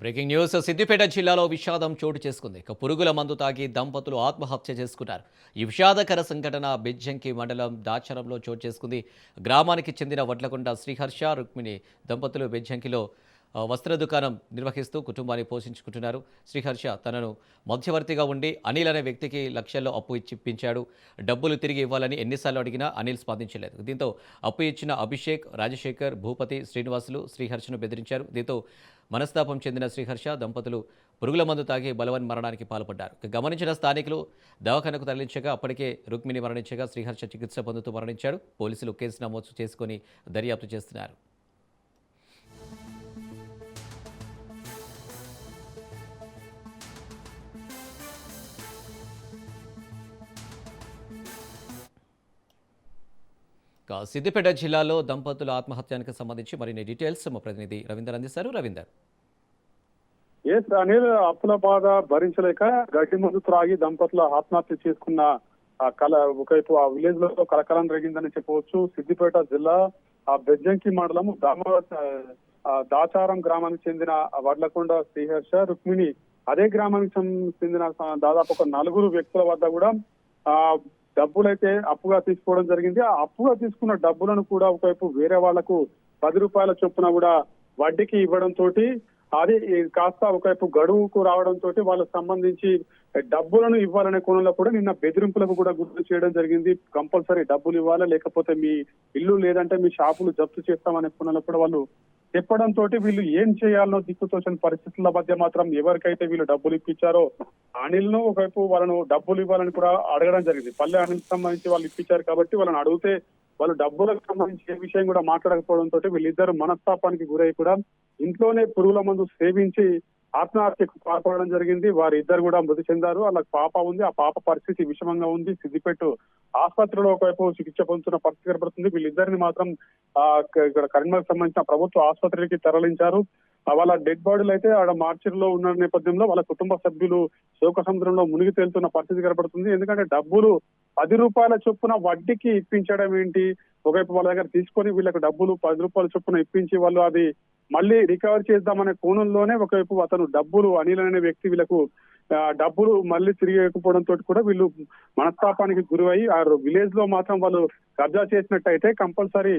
Breaking news Siddipet జిల్లాలో విషాదం చోటు చేసుకుంది. ఇక పురుగుల మందు తాగి దంపతులు ఆత్మహత్య చేసుకున్నారు. ఈ విషాదకర సంఘటన బెజ్జంకి మండలం దాచరంలో చోటు చేసుకుంది. గ్రామానికి చెందిన వడ్లకొండ శ్రీహర్ష రుక్మిణి దంపతులు బెజ్జంకిలో వస్త్ర దుకాణం నిర్వహిస్తూ కుటుంబాన్ని పోషించుకుంటున్నారు. శ్రీహర్ష తనను మధ్యవర్తిగా ఉండి అనిల్ అనే వ్యక్తికి లక్షల్లో అప్పు ఇచ్చిప్పించాడు డబ్బులు తిరిగి ఇవ్వాలని ఎన్నిసార్లు అడిగినా అనిల్ స్పందించలేదు. దీంతో అప్పు ఇచ్చిన అభిషేక్ రాజశేఖర్ భూపతి శ్రీనివాసులు శ్రీహర్షను బెదిరించారు. దీంతో మనస్తాపం చెందిన శ్రీహర్ష దంపతులు పురుగుల మందు తాగి బలవన్ మరణానికి పాల్పడ్డారు. గమనించిన స్థానికులు దవాఖానకు తరలించగా అప్పటికే రుక్మిణి మరణించగా శ్రీహర్ష చికిత్స పొందుతూ మరణించాడు. పోలీసులు కేసు నమోదు చేసుకుని దర్యాప్తు చేస్తున్నారు. సిద్దిపేట జిల్లాలో దంపతుల ఆత్మహత్యానికి సంబంధించి మరిన్ని డీటెయిల్స్ మా ప్రతినిధి రవీందర్ అందిస్తారు. రవీందర్. ఎస్ అనిల్ అప్పుల బాధ భరించలేక గడ్డి ముందు త్రాగి దంపతుల ఆత్మహత్య చేసుకున్న కల ఒకవైపు ఆ విలేజ్లో కలకలం రేగిందని చెప్పవచ్చు. సిద్దిపేట జిల్లా ఆ బెజ్జంకి మండలం దామ దాచారం గ్రామానికి చెందిన వడ్లకొండ శ్రీహర్ష రుక్మిణి. అదే గ్రామానికి చెందిన దాదాపు ఒక నలుగురు వ్యక్తుల వద్ద కూడా ఆ డబ్బులైతే అప్పుగా తీసుకోవడం జరిగింది. ఆ అప్పుగా తీసుకున్న డబ్బులను కూడా ఒకవైపు వేరే వాళ్ళకు పది రూపాయల చొప్పున కూడా వడ్డీకి ఇవ్వడం తోటి అది కాస్త ఒకవైపు గడువుకు రావడం తోటి వాళ్ళకు సంబంధించి డబ్బులను ఇవ్వాలనే కోణంలో కూడా నిన్న బెదిరింపులకు కూడా గుర్తు చేయడం జరిగింది. కంపల్సరీ డబ్బులు ఇవ్వాలా లేకపోతే మీ ఇల్లు లేదంటే మీ షాపులు జప్తు చేస్తామనే కోణంలో కూడా వాళ్ళు చెప్పడం తోటి వీళ్ళు ఏం చేయాలనో దిక్కుతోచని పరిస్థితుల మధ్య మాత్రం ఎవరికైతే వీళ్ళు డబ్బులు ఇప్పించారో అనిల్ను ఒకవైపు వాళ్ళను డబ్బులు ఇవ్వాలని కూడా అడగడం జరిగింది. పల్లె అనిల్ సంబంధించి వాళ్ళు ఇప్పించారు కాబట్టి వాళ్ళని అడిగితే వాళ్ళు డబ్బులకు సంబంధించి ఏ విషయం కూడా మాట్లాడకపోవడం తోటి వీళ్ళిద్దరు మనస్తాపానికి గురై కూడా ఇంట్లోనే పురుగుల మందు సేవించి ఆత్మహత్యకు పాల్పడడం జరిగింది. వారి ఇద్దరు కూడా మృతి చెందారు. వాళ్ళకి పాప ఉంది. ఆ పాప పరిస్థితి విషమంగా ఉంది. సిద్దిపేట ఆసుపత్రిలో ఒకవైపు చికిత్స పొందుతున్న పరిస్థితి కనబడుతుంది. వీళ్ళిద్దరిని మాత్రం ఆ ఇక్కడ కరీంనగర్ సంబంధించిన ప్రభుత్వ ఆసుపత్రికి తరలించారు. వాళ్ళ డెడ్ బాడీలు అయితే ఆడ మార్చిలో ఉన్న నేపథ్యంలో వాళ్ళ కుటుంబ సభ్యులు శోక సముద్రంలో మునిగి తేలుతున్న పరిస్థితి కనబడుతుంది. ఎందుకంటే డబ్బులు పది రూపాయల చొప్పున వడ్డీకి ఇప్పించడం ఏంటి? ఒకవైపు వాళ్ళ దగ్గర తీసుకొని వీళ్ళకి డబ్బులు పది రూపాయల చొప్పున ఇప్పించి వాళ్ళు అది మళ్ళీ రికవర్ చేద్దామనే కోణంలోనే ఒకవైపు అతను డబ్బులు అనిల్ అనే వ్యక్తి వీళ్ళకు డబ్బులు మళ్ళీ తిరిగి ఇవ్వకపోవడం తోటి కూడా వీళ్ళు మనస్తాపానికి గురై ఆ విలేజ్లో మాత్రం వాళ్ళు కబ్జా చేసినట్టయితే కంపల్సరీ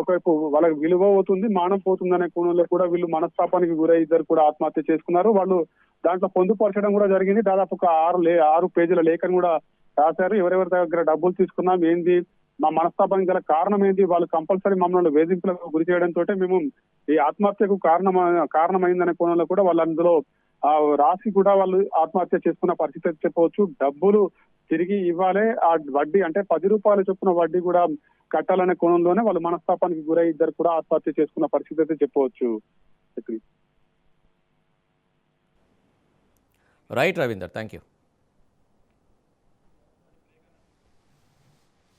ఒకవైపు వాళ్ళకి విలువ అవుతుంది మానం పోతుంది అనే కోణంలో కూడా వీళ్ళు మనస్తాపానికి గురై ఇద్దరు కూడా ఆత్మహత్య చేసుకున్నారు. వాళ్ళు దాంట్లో పొందుపరచడం కూడా జరిగింది. దాదాపు ఒక ఆరు ఆరు పేజీల లేఖను కూడా రాశారు. ఎవరెవరి దగ్గర డబ్బులు తీసుకున్నాం ఏంది మా మనస్తాపానికి గల కారణం ఏంటి? వాళ్ళు కంపల్సరీ మమ్మల్ని వేధింపులకు గురి చేయడం మేము ఈ ఆత్మహత్యకు కారణం కారణమైందనే కోణంలో కూడా వాళ్ళు అందులో రాసి కూడా వాళ్ళు ఆత్మహత్య చేసుకున్న పరిస్థితి అయితే చెప్పవచ్చు. డబ్బులు తిరిగి ఇవ్వాలి. ఆ వడ్డీ అంటే పది రూపాయలు చొప్పున వడ్డీ కూడా కట్టాలనే కోణంలోనే వాళ్ళు మనస్తాపానికి గురై ఇద్దరు కూడా ఆత్మహత్య చేసుకున్న పరిస్థితి అయితే చెప్పవచ్చు. Right Ravinder thank you